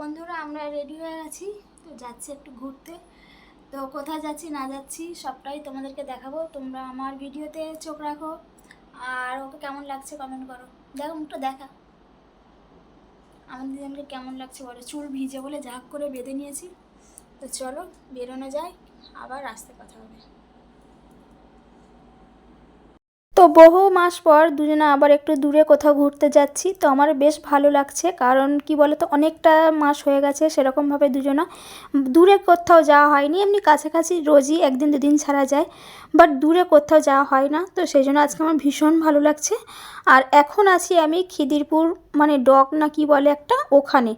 বন্ধুরা, আমরা রেডি হয়ে গেছি তো যাচ্ছি একটু ঘুরতে। তো কোথায় যাচ্ছি, না যাচ্ছি, সবটাই তোমাদেরকে দেখাবো। তোমরা আমার ভিডিওতে চোখ রাখো। আর ওকে কেমন লাগছে কমেন্ট করো। দেখো, মুখটা দেখা। আমাদের দুজনকে কেমন লাগছে বলো। চুল ভিজে বলে ঝাঁক করে বেঁধে নিয়েছি। তো চলো, বেরোনো যায় আবার রাস্তায় কথা হবে। তো বহু মাস পর দুজনে আবার একটু দূরে কোথাও ঘুরতে যাচ্ছি, তো আমার বেশ ভালো লাগছে। কারণ কি বলতো, অনেকটা মাস হয়ে গেছে সেরকমভাবে দুজনা দূরে কোথাও যাওয়া হয়নি। এমনি কাছাকাছি রোজই একদিন দুদিন ছাড়া যায় বাট দূরে কোথাও যাওয়া হয় না। তো সেই জন্য আজকে আমার ভীষণ ভালো লাগছে। আর এখন আছি আমি খিদিরপুর মানে ডক না কি বলে একটা, ওখানে।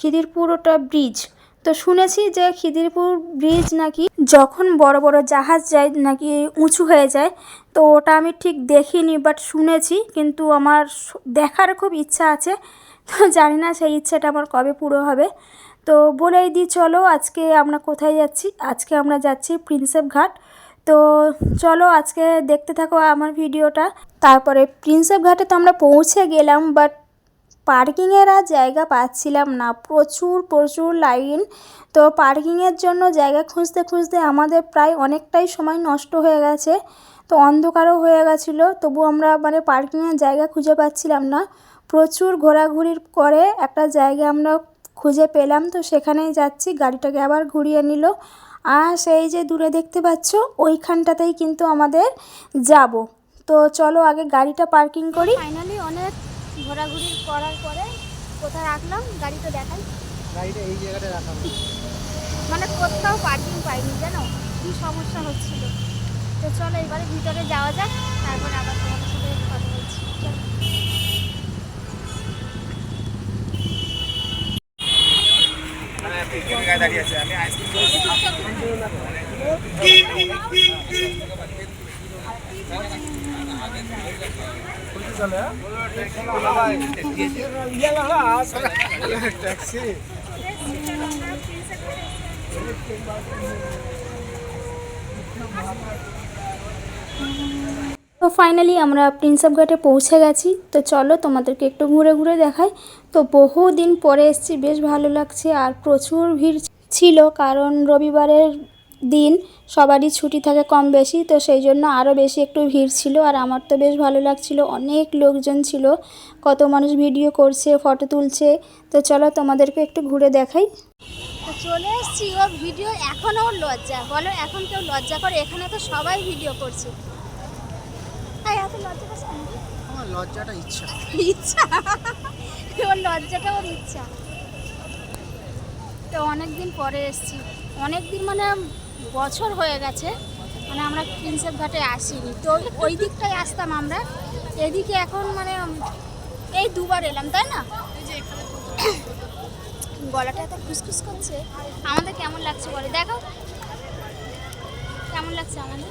খিদিরপুর ওটা ব্রিজ তো শুনেছি যে খিদিরপুর ব্রিজ নাকি যখন বড় বড় জাহাজ যায় নাকি উঁচু হয়ে যায়, তো ওটা আমি ঠিক দেখিনি বাট শুনেছি, কিন্তু আমার দেখার খুব ইচ্ছা আছে, তো জানি না সেই ইচ্ছাটা আমার কবে পুরো হবে। তো বলেই দিই, চলো আজকে আমরা কোথায় যাচ্ছি? আজকে আমরা যাচ্ছি প্রিন্সেপ ঘাট। তো চলো আজকে দেখতে থাকো আমার ভিডিওটা তারপরে প্রিন্সেপ ঘাটে তো আমরা পৌঁছে গেলাম বাট পার্কিংয়ের আর জায়গা পাচ্ছিলাম না। প্রচুর প্রচুর লাইন। তো পার্কিংয়ের জন্য জায়গা খুঁজতে খুঁজতে আমাদের প্রায় অনেকটাই সময় নষ্ট হয়ে গেছে। তো অন্ধকারও হয়ে গেছিল। তবু আমরা মানে পার্কিংয়ের জায়গা খুঁজে পাচ্ছিলাম না। প্রচুর ঘোরাঘুরির করে একটা জায়গা আমরা খুঁজে পেলাম। তো সেখানেই যাচ্ছি। গাড়িটাকে আবার ঘুরিয়ে নিল। আর সেই যে দূরে দেখতে পাচ্ছ, ওইখানটাতেই কিন্তু আমাদের যাব। তো চলো আগে গাড়িটা পার্কিং করি। ফাইনালি ঘোরাঘুরি করার পরে কোথায় রাখলাম? গাড়িটা দেখাই। গাড়িটা এই জায়গাটা রাখা মানে কোথাও পার্কিং পাইনি জানো? কি সমস্যা হচ্ছিল? তো চলো এবারে ভিতরে যাওয়া যাক তারপরে আবার তোমাদের সাথে কথা বলছি। চলো। ট্যাক্সি। তো ফাইনালি আমরা প্রিন্সেপ ঘাটে পৌঁছে গেছি। তো চলো তোমাদেরকে একটু ঘুরে ঘুরে দেখাই। তো বহু দিন পরে এসেছি, বেশ ভালো লাগছে। আর প্রচুর ভিড় ছিল, কারণ রবিবারের দিন সবারই ছুটি থাকে কম বেশি তো সেই জন্য আরও বেশি একটু ভিড় ছিল আর আমার তো বেশ ভালো লাগছিল। অনেক লোকজন ছিল কত মানুষ ভিডিও করছে ফটো তুলছে তো চলো তোমাদেরকে একটু ঘুরে দেখাই। তো চলে এসেছি ও ভিডিও এখনও ওর লজ্জা। বলো এখন কেউ লজ্জা করে? এখানে তো সবাই ভিডিও করছে। আর এত লজ্জা পাস আমার লজ্জাটা ইচ্ছা। ইচ্ছা? ওর লজ্জাটা ওর ইচ্ছা। তো অনেক দিন পরে এসেছি। অনেক দিন মানে বছর হয়ে গেছে মানে আমরা প্রিন্সেপ ঘাটে আসিনি। তো ওই দিকটাই আসতাম আমরা, এদিকে এখন মানে এই দুবার এলাম, তাই না? গলাটা এত খুসখুস করছে। আমাদের কেমন লাগছে বলে? দেখো। কেমন লাগছে আমাদের?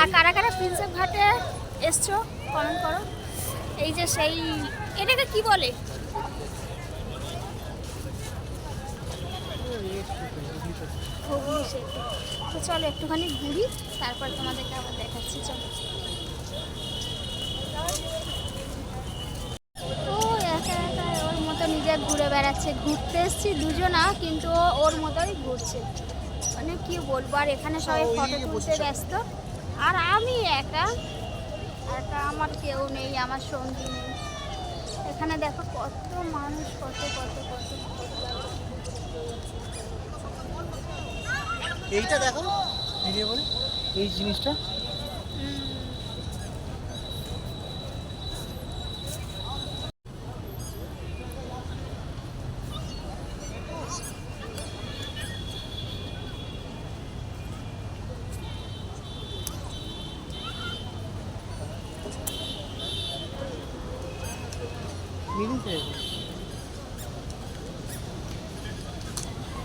আর কারা কারা প্রিন্সেপ ঘাটে এসছো? কমেন্ট করো। এই যে সেই, এটাকে কি বলে? হুগলি সেতু তো চলো একটুখানি ঘুরি তারপর তোমাদেরকে আবার দেখাচ্ছি চলো। নিজে ঘুরে বেড়াচ্ছে ঘুরতে এসছি দুজনা কিন্তু ওর মতোই ঘুরছে। মানে কি বলব আর এখানে সবাই ফটো তুলতে ব্যস্ত। আর আমি একা একা আমার কেউ নেই আমার সঙ্গী নেই। এখানে দেখো কত মানুষ কত কত কত। এইটা দেখো ভিডিও করে এই জিনিসটা। মিলিতে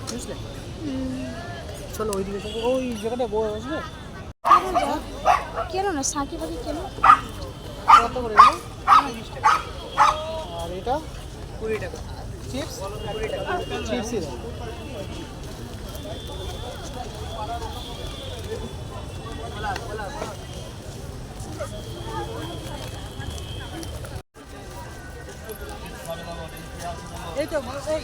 বুঝলে? চলো ওই দিকে ওই জায়গাটা বসবে বসবে কেন না? সাঁকি ফাঁকি কেন? কত করে আর এটা? কুড়ি টাকা। চিপস? চিপসই এই তো এই।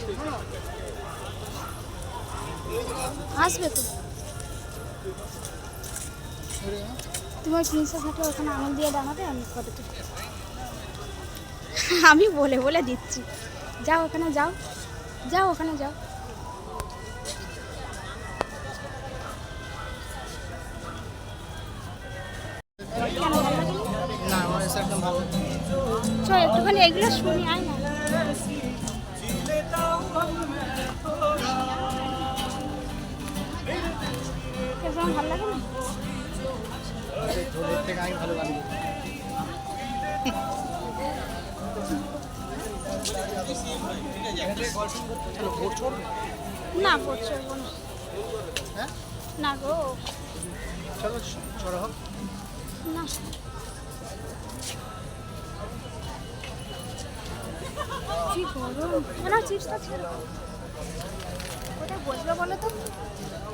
আসবে তো। তোমার প্রিন্সেস হাটে ওখানে আঙুল দিয়ে দাঁড়াবে আমি ফটো তুলি আমি বলে বলে দিচ্ছি। যাও ওখানে যাও। যাও ওখানে যাও। না আমার এসে একদম ভালো চ একটুখানি এগুলো শুনি আয় না। থেকে আমি ভালো গান করি। ভোট ছড়বে না না হ্যাঁ? না গো। চলো হোক। না। কি গরম না চিপসটা দাও। কোথায় বসবে বলো তো।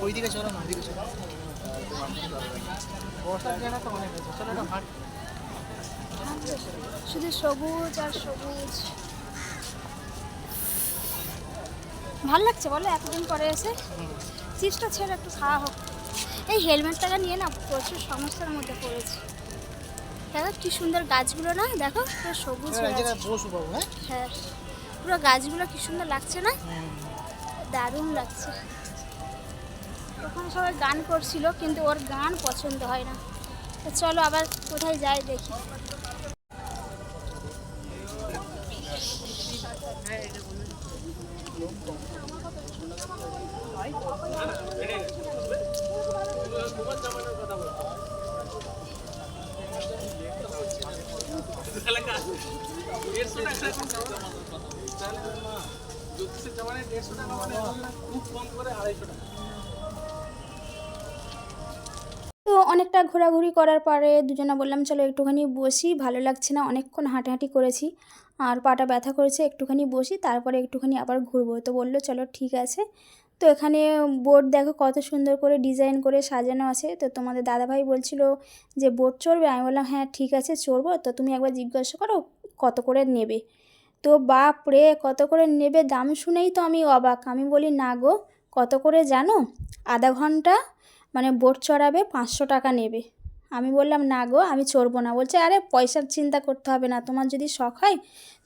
ওই দিকে চলো না ওইদিকে চলো। শুধু সবুজ আর সবুজ। ভালো লাগছে বলো এতদিন পরে এসে চিপসটা ছেড়ে একটু খাওয়া হোক। এই হেলমেটটাকে নিয়ে না প্রচুর সমস্যার মধ্যে পড়েছি। দেখো কি সুন্দর গাছগুলো না দেখো পুরো সবুজ হয়ে হ্যাঁ হ্যাঁ? পুরো গাছগুলো কি সুন্দর লাগছে না? দারুণ লাগছে। ওখানে সবাই গান করছিল, কিন্তু ওর গান পছন্দ হয় না। তো চলো আবার কোথায় যাই দেখি। তো অনেকটা ঘোরাঘুরি করার পরে দুজনে বললাম, চলো একটুখানি বসি। ভালো লাগছে না, অনেকক্ষণ হাঁটাহাঁটি করেছি আর পাটা ব্যথা করেছে, একটুখানি বসি, তারপরে একটুখানি আবার ঘুরবো। তো বলল, চলো ঠিক আছে। তো এখানে বোর্ড দেখো কত সুন্দর করে ডিজাইন করে সাজানো আছে। তো তোমাদের দাদাভাই বলছিল যে বোট চড়বে? আমি বললাম হ্যাঁ ঠিক আছে, চড়বো। তো তুমি একবার জিজ্ঞাসা করো কত করে নেবে। তো বাপ রে, কত করে নেবে? দাম শুনেই তো আমি অবাক। আমি বলি, না গো, কত করে জানো? আধা ঘণ্টা? মানে বোট চড়াবে, পাঁচশো টাকা নেবে। আমি বললাম, না গো, আমি চড়বো না। বলছে, আরে, পয়সার চিন্তা করতে হবে না। তোমার যদি শখ হয়,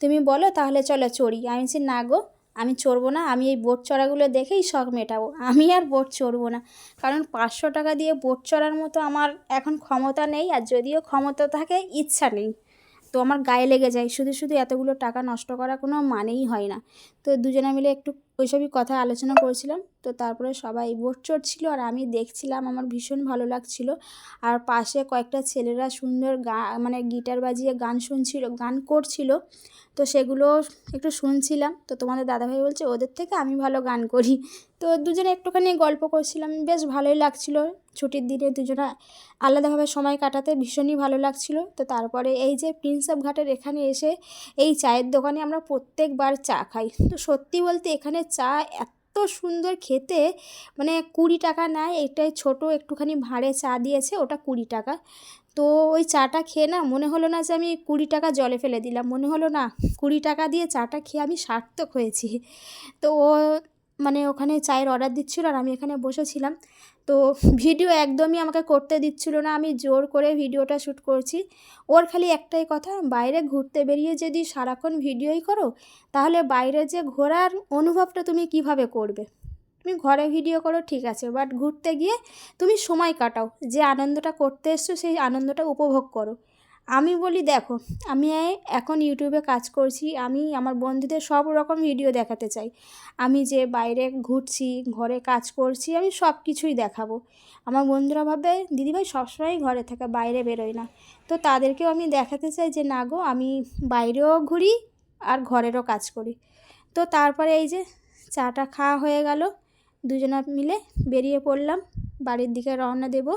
তুমি বলো, তাহলে চলো চড়ি। আমি বলছি, না গো, আমি চড়বো না। আমি এই বোট চড়াগুলো দেখেই শখ মেটাবো। আমি আর বোট চড়বো না। কারণ পাঁচশো টাকা দিয়ে বোট চড়ার মতো আমার এখন ক্ষমতা নেই, আর যদিও ক্ষমতা থাকে, ইচ্ছা নেই। তো আমার গায়ে লেগে যায়। শুধু শুধু এতগুলো টাকা নষ্ট করা কোনো মানেই হয় না। তো দুজনে মিলে একটু ওইসবই কথা আলোচনা করছিলাম। তো তারপরে সবাই বোট চড়ছিল আর আমি দেখছিলাম, আমার ভীষণ ভালো লাগছিল। আর পাশে কয়েকটা ছেলেরা সুন্দর গা মানে গিটার বাজিয়ে গান শুনছিল, গান করছিল। তো সেগুলো একটু শুনছিলাম। তো তোমাদের দাদাভাই বলছে, ওদের থেকে আমি ভালো গান করি। তো দুজনে একটুখানি গল্প করছিলাম, বেশ ভালোই লাগছিল। ছুটির দিনে দুজনে আলাদাভাবে সময় কাটাতে ভীষণই ভালো লাগছিল। তো তারপরে এই যে প্রিন্স অফ ঘাটের এখানে এসে এই চায়ের দোকানে আমরা প্রত্যেকবার চা খাই। তো সত্যি বলতে এখানে চা এত সুন্দর খেতে। মানে কুড়ি টাকা নেয় এটাই ছোট, একটুখানি ভাঁড়ে চা দিয়েছে, ওটা কুড়ি টাকা। তো ওই চাটা খেয়ে না মনে হলো না যে আমি কুড়ি টাকা জলে ফেলে দিলাম। মনে হলো না কুড়ি টাকা দিয়ে চাটা খেয়ে আমি সার্থক হয়েছি। তো ও মানে ওখানে চায়ের অর্ডার দিচ্ছিল আর আমি এখানে বসেছিলাম। তো ভিডিও একদমই আমাকে করতে দিচ্ছিল না, আমি জোর করে ভিডিওটা শ্যুট করছি। ওর খালি একটাই কথা, বাইরে ঘুরতে বেরিয়ে যদি সারাক্ষণ ভিডিওই করো, তাহলে বাইরে যে ঘোরার অনুভবটা তুমি কীভাবে করবে? তুমি ঘরে ভিডিও করো, ঠিক আছে বাট ঘুরতে গিয়ে তুমি সময় কাটাও, যে আনন্দটা করতে এসছো, সেই আনন্দটা উপভোগ করো। আমি বলি দেখো, আমি এখন ইউটিউবে কাজ করছি, আমি আমার বন্ধুদের সব রকম ভিডিও দেখাতে চাই। আমি যে বাইরে ঘুরছি, ঘরে কাজ করছি, আমি সব কিছুই দেখাবো। আমার বন্ধুরা ভাবে দিদিভাই সবসময় ঘরে থাকে বাইরে বেরোয় না। তো তাদেরকেও আমি দেখাতে চাই যে, না গো, আমি বাইরেও ঘুরি আর ঘরেরও কাজ করি। তো তারপরে এই যে চাটা খাওয়া হয়ে গেল, দুজনা মিলে বেরিয়ে পড়লাম, বাড়ির দিকে রওনা দেব।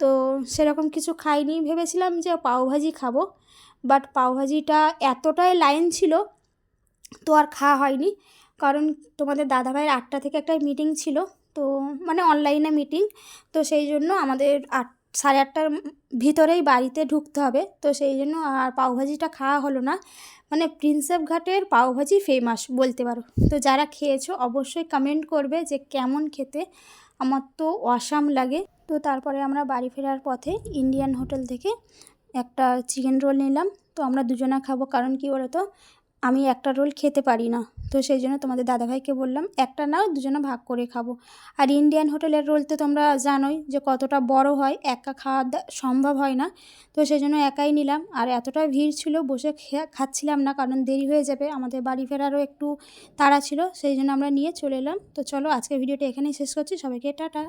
তো সেরকম কিছু খাইনি। ভেবেছিলাম যে পাওভাজি খাব। বাট পাওভাজিটা এতটাই লাইন ছিল, তো আর খাওয়া হয়নি। কারণ তোমাদের দাদাভাইয়ের আটটা থেকে একটা মিটিং ছিল, তো মানে অনলাইনে মিটিং তো সেই জন্য আমাদের আট, সাড়ে আটটার ভিতরেই বাড়িতে ঢুকতে হবে। তো সেই জন্য আর পাওভাজিটা খাওয়া হলো না। মানে প্রিন্সেপ ঘাটের পাওভাজি ফেমাস বলতে পারো। তো যারা খেয়েছো অবশ্যই কমেন্ট করবে যে কেমন খেতে। আমার তো অসাম লাগে। তো তারপরে আমরা বাড়ি ফেরার পথে ইন্ডিয়ান হোটেল থেকে একটা চিকেন রোল নিলাম। তো আমরা দুজনা খাব, কারণ কি বলো তো আমি একটা রোল খেতে পারি না। তো সেই জন্য তোমাদের দাদাভাইকে বললাম, একটা না দুজনে ভাগ করে খাব। আর ইন্ডিয়ান হোটেলের রোল তো তোমরা জানোই যে কতটা বড় হয়, একা খাওয়া সম্ভব হয় না। তো সেই জন্য একাই নিলাম। আর এতটা ভিড় ছিল, বসে খাচ্ছিলাম না, কারণ দেরি হয়ে যাবে। আমাদের বাড়ি ফেরারও একটু তাড়া ছিল, সেই জন্য আমরা নিয়ে চলে এলাম। তো চলো, আজকের ভিডিওটা এখানেই শেষ করছি। সবাইকে টাটা।